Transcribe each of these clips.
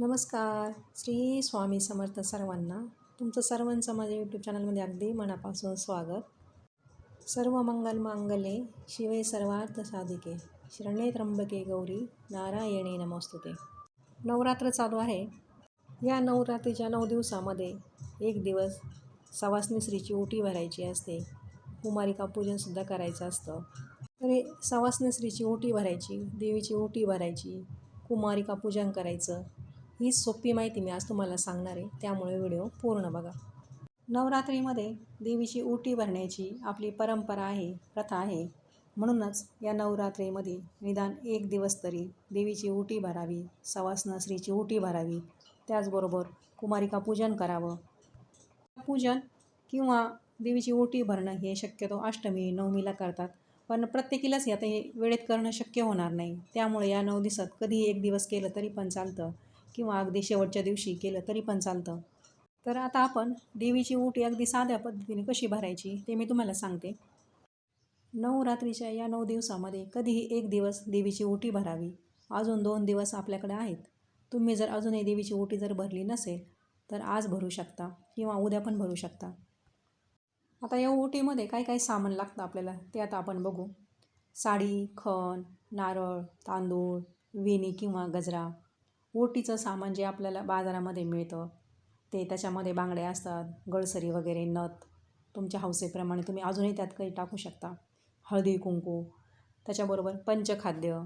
नमस्कार. श्री स्वामी समर्थ सर्वांना तुमचं सर्वांचं माझ्या यूट्यूब चॅनलमध्ये अगदी मनापासून स्वागत. सर्व मंगल मांगले शिवे सर्वार्थ साधिके. शरणे त्र्यंबके गौरी नारायणी नमस्तुते. नवरात्र चालू आहे. या नवरात्रीच्या नऊ दिवसामध्ये एक दिवस सवासनी स्त्रीची ओटी भरायची असते. कुमारिका पूजनसुद्धा करायचं असतं. तरी सवासनी स्त्रीची ओटी भरायची देवीची ओटी भरायची कुमारिका पूजन करायचं ही सोपी माहिती मी आज तुम्हाला सांगणार आहे. त्यामुळे व्हिडिओ पूर्ण बघा. नवरात्रीमध्ये देवीची ओटी भरण्याची आपली परंपरा आहे प्रथा आहे. म्हणूनच या नवरात्रीमध्ये निदान एक दिवस तरी देवीची ओटी भरावी सवासना स्त्रीची ओटी भरावी. त्याचबरोबर कुमारिका पूजन करावं. पूजन किंवा देवीची ओटी भरणं हे शक्यतो अष्टमी नवमीला करतात. पण प्रत्येकीलाच आता हे वेळेत करणं शक्य होणार नाही. त्यामुळे या नऊ दिवसात कधी एक दिवस केलं तरी पण चालतं. किंवा अगदी शेवटच्या दिवशी केलं तरी पण चालतं. तर आता आपण देवीची ओटी अगदी साध्या पद्धतीने कशी भरायची ते मी तुम्हाला सांगते. नवरात्रीच्या या नऊ दिवसामध्ये कधीही एक दिवस देवीची ओटी भरावी. अजून दोन दिवस आपल्याकडे आहेत. तुम्ही जर अजूनही देवीची ओटी जर भरली नसेल तर आज भरू शकता किंवा उद्या पण भरू शकता. आता या ओटीमध्ये काय काय सामान लागतं आपल्याला ते आता आपण बघू. साडी खण नारळ तांदूळ वेणी किंवा गजरा. ओटीचं सामान जे आपल्याला बाजारामध्ये मिळतं ते त्याच्यामध्ये बांगड्या असतात गळसरी वगैरे नथ तुमच्या हौसेप्रमाणे तुम्ही अजूनही त्यात काही टाकू शकता. हळदी कुंकू त्याच्याबरोबर पंचखाद्य.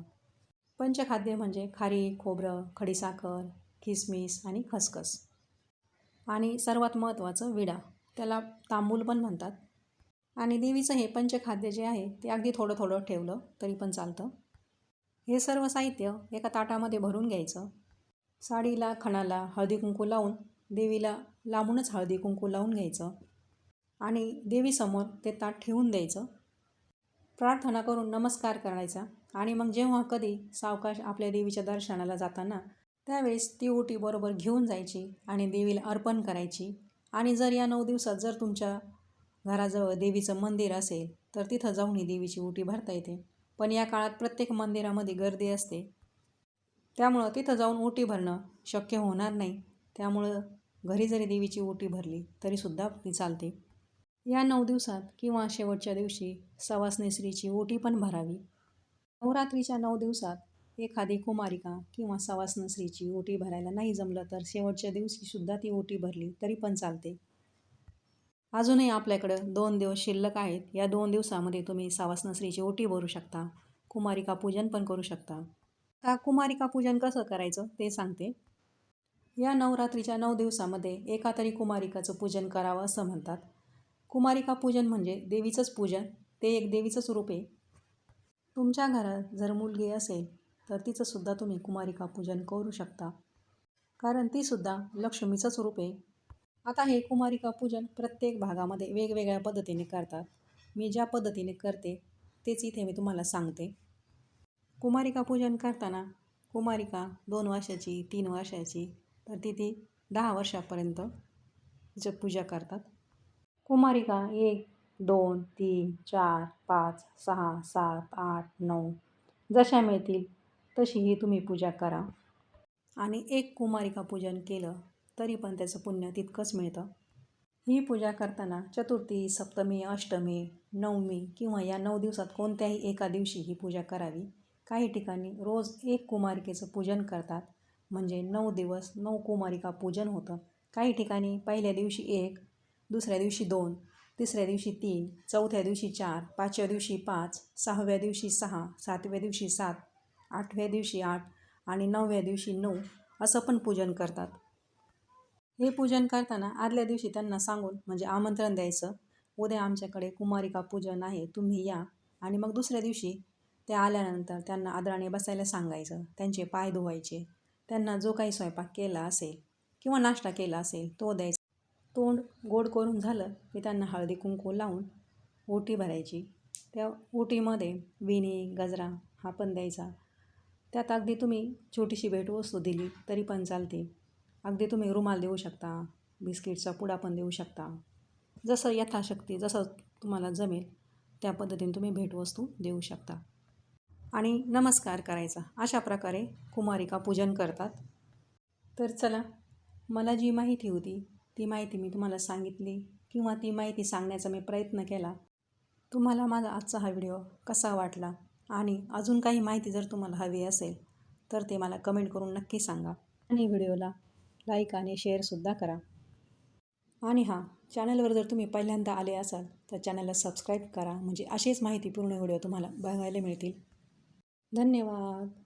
पंचखाद्य म्हणजे खारी खोबरं खडीसाखर किसमिस आणि खसखस. आणि सर्वात महत्त्वाचं विडा. त्याला तांबूल पण म्हणतात. आणि देवीचं हे पंचखाद्य जे आहे ते अगदी थोडं थोडं ठेवलं तरी पण चालतं. हे सर्व साहित्य एका ताटामध्ये भरून घ्यायचं. साडीला खणाला हळदी कुंकू लावून देवीला लांबूनच हळदी कुंकू लावून घ्यायचं आणि देवीसमोर ते ताट ठेवून द्यायचं. प्रार्थना करून नमस्कार करायचा आणि मग जेव्हा कधी सावकाश आपल्या देवीच्या दर्शनाला जाताना त्यावेळेस ती ओटी बरोबर घेऊन जायची आणि देवीला अर्पण करायची. आणि जर या नऊ दिवसात जर तुमच्या घराजवळ देवीचं मंदिर असेल तर तिथं जाऊन ही देवीची ओटी भरता येते. पण या काळात प्रत्येक मंदिरामध्ये गर्दी असते. त्यामुळं तिथं जाऊन ओटी भरणं शक्य होणार नाही. त्यामुळं घरी जरी देवीची ओटी भरली तरीसुद्धा ती चालते. या नऊ दिवसात किंवा शेवटच्या दिवशी सवासनी स्त्रीची ओटी पण भरावी. नवरात्रीच्या नऊ दिवसात एखादी कुमारिका किंवा सवासनी स्त्रीची ओटी भरायला नाही जमलं तर शेवटच्या दिवशीसुद्धा ती ओटी भरली तरी पण चालते. अजूनही आपल्याकडं दोन दिवस शिल्लक आहेत. या दोन दिवसामध्ये तुम्ही सावासनश्रीची ओटी भरू शकता. कुमारिका पूजन पण करू शकता. आता कुमारिका पूजन कसं करायचं ते सांगते. या नवरात्रीच्या नऊ दिवसामध्ये एका तरी कुमारिकाचं पूजन करावं असं म्हणतात. कुमारिका पूजन म्हणजे देवीचंच पूजन ते एक देवीचंच रूप आहे. तुमच्या घरात जर मुलगी असेल तर तिचंसुद्धा तुम्ही कुमारिका पूजन करू शकता. कारण तीसुद्धा लक्ष्मीचंच रूप आहे. आता हे कुमारिका पूजन प्रत्येक भागामध्ये वेगवेगळ्या पद्धतीने करतात. मी ज्या पद्धतीने करते तेच इथे मी तुम्हाला सांगते. कुमारिका पूजन करताना कुमारिका दोन वर्षाची तीन वर्षाची तर ती ती दहा वर्षापर्यंत तिचं पूजा करतात. कुमारिका एक दोन तीन चार पाच सहा सात आठ नऊ जशा मिळतील तशी ही तुम्ही पूजा करा. आणि एक कुमारिका पूजन केलं तरी पण त्याचं पुण्य तितकंच मिळतं. ही पूजा करताना चतुर्थी सप्तमी अष्टमी नवमी किंवा या नऊ दिवसात कोणत्याही एका दिवशी ही पूजा करावी. काही ठिकाणी रोज एक कुमारिकेचं पूजन करतात. म्हणजे नऊ दिवस नऊ कुमारिका पूजन होतं. काही ठिकाणी पहिल्या दिवशी एक दुसऱ्या दिवशी दोन तिसऱ्या दिवशी तीन चौथ्या दिवशी चार पाचव्या दिवशी पाच सहाव्या दिवशी सहा सातव्या दिवशी सात आठव्या दिवशी आठ आणि नवव्या दिवशी नऊ असं पण पूजन करतात. हे पूजन करताना आदल्या दिवशी त्यांना सांगून म्हणजे आमंत्रण द्यायचं. उद्या आमच्याकडे कुमारिका पूजन आहे तुम्ही या आणि मग दुसऱ्या दिवशी ते आल्यानंतर त्यांना आदराने बसायला सांगायचं. त्यांचे पाय धुवायचे. त्यांना जो काही स्वयंपाक केला असेल किंवा नाश्ता केला असेल तो द्यायचा. तोंड गोड करून झालं की त्यांना हळदी कुंकू लावून ओटी भरायची. त्या ओटीमध्ये विणी गजरा हा पण द्यायचा. त्यात अगदी तुम्ही छोटीशी भेटवस्तू दिली तरी पण चालते. अगदी तुम्ही रुमाल देऊ शकता बिस्किटचा पुडा पण देऊ शकता. जसं यथाशक्ती जसं तुम्हाला जमेल त्या पद्धतीने तुम्ही भेटवस्तू देऊ शकता. आणि नमस्कार करायचा. अशा प्रकारे कुमारिका पूजन करतात. तर चला मला जी माहिती होती ती माहिती मी तुम्हाला सांगितली किंवा ती माहिती सांगण्याचा मी प्रयत्न केला. तुम्हाला माझा आजचा हा व्हिडिओ कसा वाटला आणि अजून काही माहिती जर तुम्हाला हवी असेल तर ते मला कमेंट करून नक्की सांगा. आणि व्हिडिओला लाईक आणि शेअरसुद्धा करा. आणि हां चॅनलवर जर तुम्ही पहिल्यांदा आले असाल तर चॅनलला सबस्क्राईब करा. म्हणजे असेच माहितीपूर्ण व्हिडिओ तुम्हाला बघायला मिळतील. धन्यवाद.